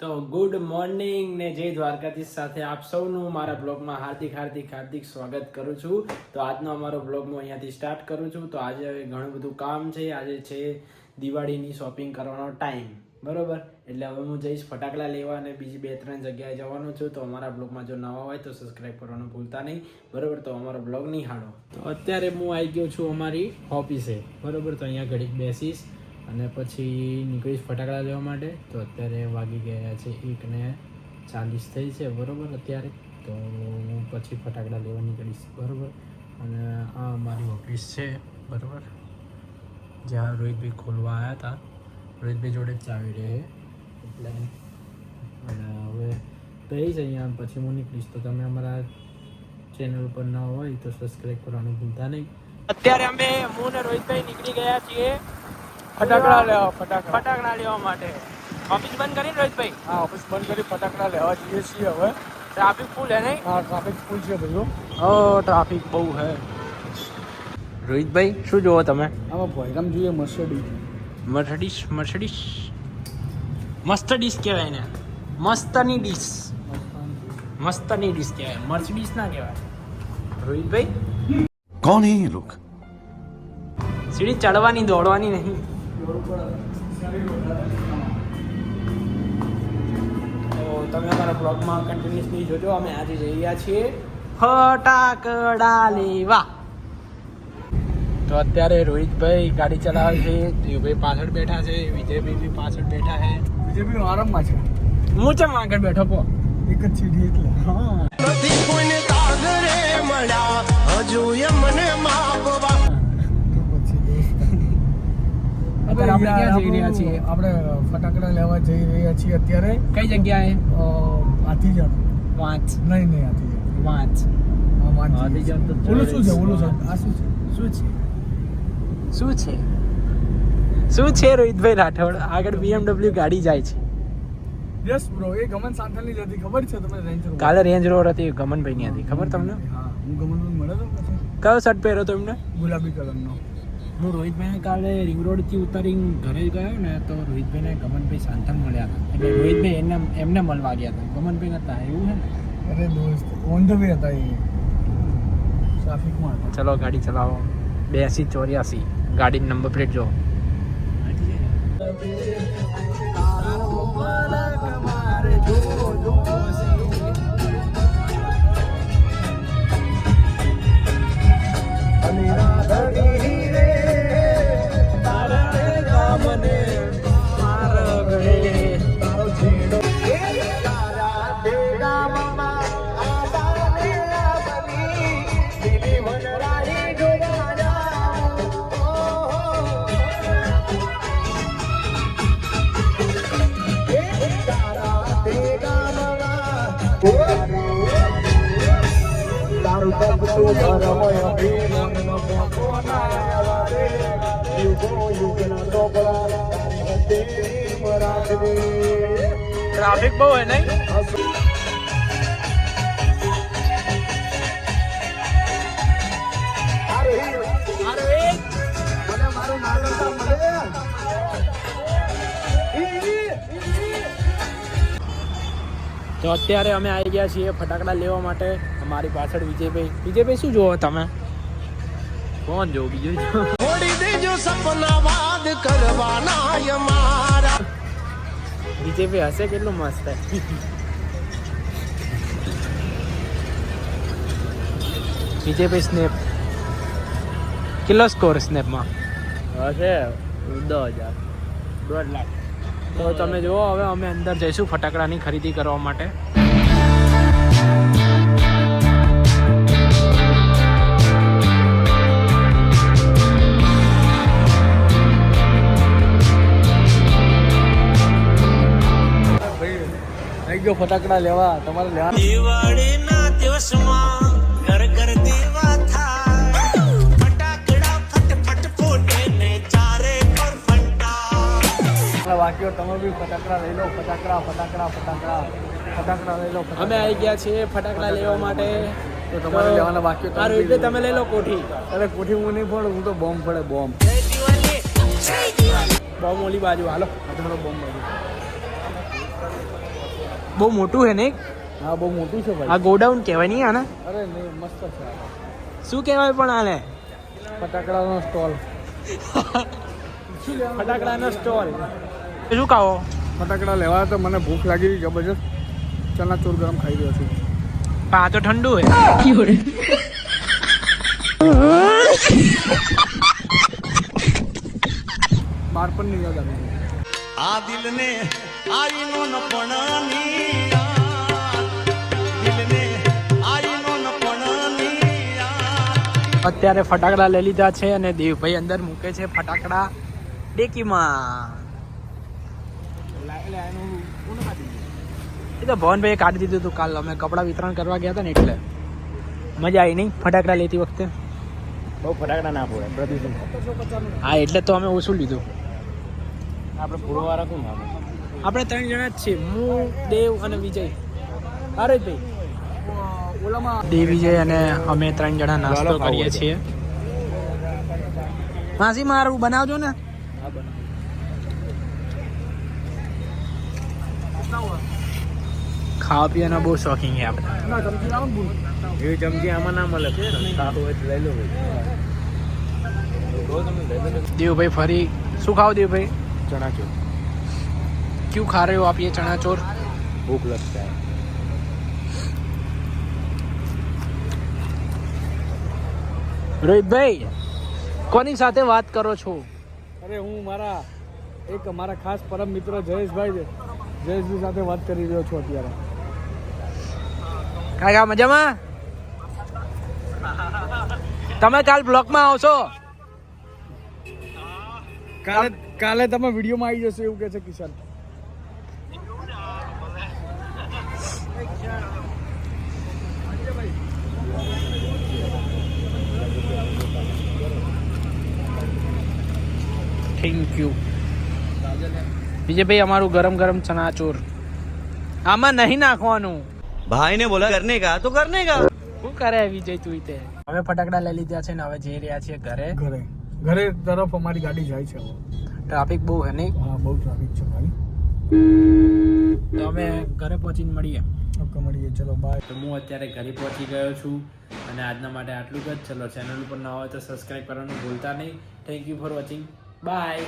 તો good morning ને જય દ્વારકાધીશ સાથે આપ સૌનું મારા બ્લોગમાં હાર્દિક હાર્દિક હાર્દિક સ્વાગત કરું છું. તો આજનો અમારો બ્લોગ હું અહીંયાથી સ્ટાર્ટ કરું છું. તો આજે ઘણું બધું કામ છે. આજે છે દિવાળીની શોપિંગ કરવાનો ટાઈમ બરોબર? એટલે હવે હું જઈશ ફટાકડા લેવા અને બીજી બે, ત્રણ જગ્યાએ જવાનું છું. તો અમારા બ્લોગમાં જો નવા હોય તો સબસ્ક્રાઈબ કરવાનું ભૂલતા નહીં. બરોબર? તો અમારો બ્લોગ નહીં હાડો તો અત્યારે હું આવી ગયો છું અમારી ઓફિસે બરોબર? તો અહીંયા ઘડીક બેસીશ. અને પછી નીકળીશ ફટાકડા લેવા માટે. તો અત્યારે વાગી ગયા છે એકને ચાલીસ થઈ છે, બરાબર અત્યારે? તો હું પછી ફટાકડા લેવા નીકળીશ, બરાબર? અને આ અમારી ઓફિસ છે, બરાબર? જ્યાં રોહિતભાઈ ખોલવા આવ્યા હતા રોહિતભાઈ જોડે જ ચાવી રહે. એટલે અને હવે જ અહીંયા પછી હું નીકળીશ. તો તમે અમારા ચેનલ ઉપર ના હોય તો સબસ્ક્રાઈબ કરવાનું ભૂલતા નહીં. અત્યારે અમે હું ને રોહિતભાઈ નીકળી ગયા છીએ. ફટાકડા લેવા ફટાકડા. ફટાકડા લેવા માટે. ઓફિસ બંધ કરી રોહિતભાઈ? હા ઓફિસ બંધ કરી ફટાકડા લેવા જઈએ છીએ હવે. ટ્રાફિક ફૂલ હે નહીં? હા ટ્રાફિક ફૂલ છે ભાઈઓ ઓ ટ્રાફિક બહુ હે. રોહિતભાઈ શું જોવો તમે? આમાં ભોયરામ જોઈએ મર્સડીઝ મર્સડીસ મર્સડીસ મસ્ત ડીશ કહેવાય ને મસ્તની ડીશ. મસ્તની ડીશ કહેવાય. મર્સડીસ ના કહેવાય. રોહિતભાઈ? કોણ હે લોક? સીડી ચડવાની દોડવાની નહીં. તો તમે અમારા બ્લોગમાં કન્ટિન્યુઅસલી જોજો અમે આજે જઈ રહ્યા છીએ ફટાકડા લેવા તો અત્યારે રોહિતભાઈ ગાડી ચલાવે છે દેવભાઈ પાછળ બેઠા છે વિજયભાઈ બી પાછળ બેઠા છે. વિજયભાઈ આરામમાં છે. હું ચમ આગળ બેઠો પો? એક જ સીડી એટલે. હા. નથી કોઈને તાગરે મળ્યા હજુ એ મને માપવા તો પછી અત્યારે આપણે ક્યાં જઈ રહ્યા છીએ? આપણે ફટાકડા લેવા જઈ રહ્યા છીએ અત્યારે. કઈ જગ્યાએ? અ, હાથીજાત વાંચ. નહીં નહીં આથી વાંચ. હા, વાંચી. હાથીજાત તો ઓલું શું છે? ઓલું આ શું છે? શું છે? શું છે? શું છે રોહિતભાઈ રાઠોડ? આગળ BMW ગાડી જાય છે. યસ બ્રો એ ગમન સાંથલની જ હતી. ખબર છે તમને રેન્જ રોવર? કાલે રેન્જ રોવર હતી ગમનભાઈની હતી. ખબર તમને? હા હું ગમન મળ્યો તો કયો શર્ટ પહેર્યો તો એમને? ગુલાબી કલરનો. હું રોહિતભાઈને કાલે રિંગ રોડથી ઉતારી ઘરે ગયો ને તો રોહિતભાઈને ગમનભાઈ સાંથલ મળ્યા હતા. એટલે રોહિતભાઈ એમને એમને મળવા ગયા હતા. ગમનભાઈ હતા એવું છે ને? અરે દોસ્ત ઓન ધ વે હતા એ. ટ્રાફિકમાં હતા. ચલો ગાડી ચલાવો. બ્યાસી ચોર્યાસી. ગાડી નંબર પ્લેટ જો Taruh tak betul, tak ramai yang bilang, nampak kau nak traffic બહુ હે નહીં તો અત્યારે અમે આવી ગયા છીએ ફટાકડા લેવા માટે અમારી પાછળ વિજયભાઈ. વિજયભાઈ શું જોવો તમે? કોણ જોવો? બીજું જો સપના વાદ કરવાના યમારા વિજયભાઈ હશે કેટલું મસ્ત બીજેપી સ્નેપ કેટલો સ્કોર સ્નેપમાં હશે દસ હજાર દોઢ લાખ તો તમે જુઓ હવે અમે અંદર જઈશું ફટાકડાની ખરીદી કરવા માટે ફટાકડા લેવા તમારે લેવા દિવાળીના દિવસમાં ઘર ઘર દીવા થાય. ફટાકડા ફટ ફટ ને ચારે પર ફંટા. વાક્યો તમે બી ફટાકડા લઈ લો ફટાકડા ફટાકડા ફટાકડા ફટાકડા લઈ લો. અમે આવી ગયા છીએ ફટાકડા લેવા માટે. તો તમારે લેવાના બાકી આ એટલે તમે લઈ લો કોઠી. અરે કોઠી હું નહીં પડું હું તો બોમ્બ પડે બોમ્બ. બોમ્બ ઓલી બાજુ હાલો. તમારો બોમ્બ બાજુ. બહુ મોટું છે ને હા બહુ મોટું છે ભાઈ. આ ગોડાઉન કહેવાય નહીં આને? અરે નહીં મસ્ત છે. શું કહેવાય પણ આને? ફટાકડાનો સ્ટોલ. ફટાકડાનો સ્ટોલ. શું ખાવો? ફટાકડા લેવા તો મને ભૂખ લાગી જબરજસ્ત. ચનાચોર ગરમ ખાઈ રહ્યો છું. પણ આ તો ઠંડુ છે. બાર પણ નહીં યાદ આવે આ દિલને અત્યારે ફટાકડા લઈ લીધા છે અને દેવભાઈ અંદર મૂકે છે ફટાકડા. ડેકીમાં. એ તો ભવનભાઈએ કાઢી દીધું હતું કાલ. અમે કપડાં વિતરણ કરવા ગયા હતા ને એટલે. મજા આવી નહીં ફટાકડા લેતી વખતે? બહુ ફટાકડા ના પડે પ્રદૂષણ. હા એટલે તો અમે ઓછું લીધું. આપણે રાખું ને આપણે ત્રણ જણા જ છીએ. હું દેવ અને વિજય. અરે ભાઈ ઓલામાં દેવ વિજય અને અમે ત્રણ જણા નાસ્તો કરીએ છીએ. માસી મારું બનાવજો ને. ખાવા પીવાના બહુ શોખીન છે આપણે. એ ચમચી આમાં ના મળે. લઈ લો ભાઈ. દેવભાઈ ફરી. શું ખાવ દેવભાઈ? ચણાચોર ક્યુ ખા રહ્યો આપ ये चना चोर ભૂખ લગતા હે રોહિતભાઈ કોની સાથે વાત કરો છો અરે હું મારા એક મારા ખાસ પરમ મિત્ર જયેશભાઈ છે જયેશભાઈ સાથે વાત કરી રહ્યો છું અત્યારે કાકા મજામાં તમે કાલ બ્લોકમાં આવશો કાલે કાલે તમે વિડીયોમાં આવી જશો એવું કે છે કિશન થેન્ક યુ વિજયભાઈ અમારું ગરમ ગરમ ચણાચોર. આમાં નહીં નાખવાનું. ભાઈ ને બોલા કરને કા તો કરને કા શું કરે વિજય તું તે? હવે ફટાકડા લઈ લીધા છે ને હવે જઈ રહ્યા છીએ ઘરે. ઘરે. ઘરે તરફ અમારી ગાડી જાય છે ટ્રાફિક બહુ હે નહીં? હા બહુ ટ્રાફિક છે ભાઈ તો અમે ઘરે પહોંચીને મળીએ. ઓકે મળીએ. ચલો બાય તો હું અત્યારે ઘરે પહોંચી ગયો છું અને આજના માટે આટલું જ. ચલો ચેનલ ઉપર ન હોય તો સબસ્ક્રાઈબ કરવાનું ભૂલતા નહીં. Thank you for watching bye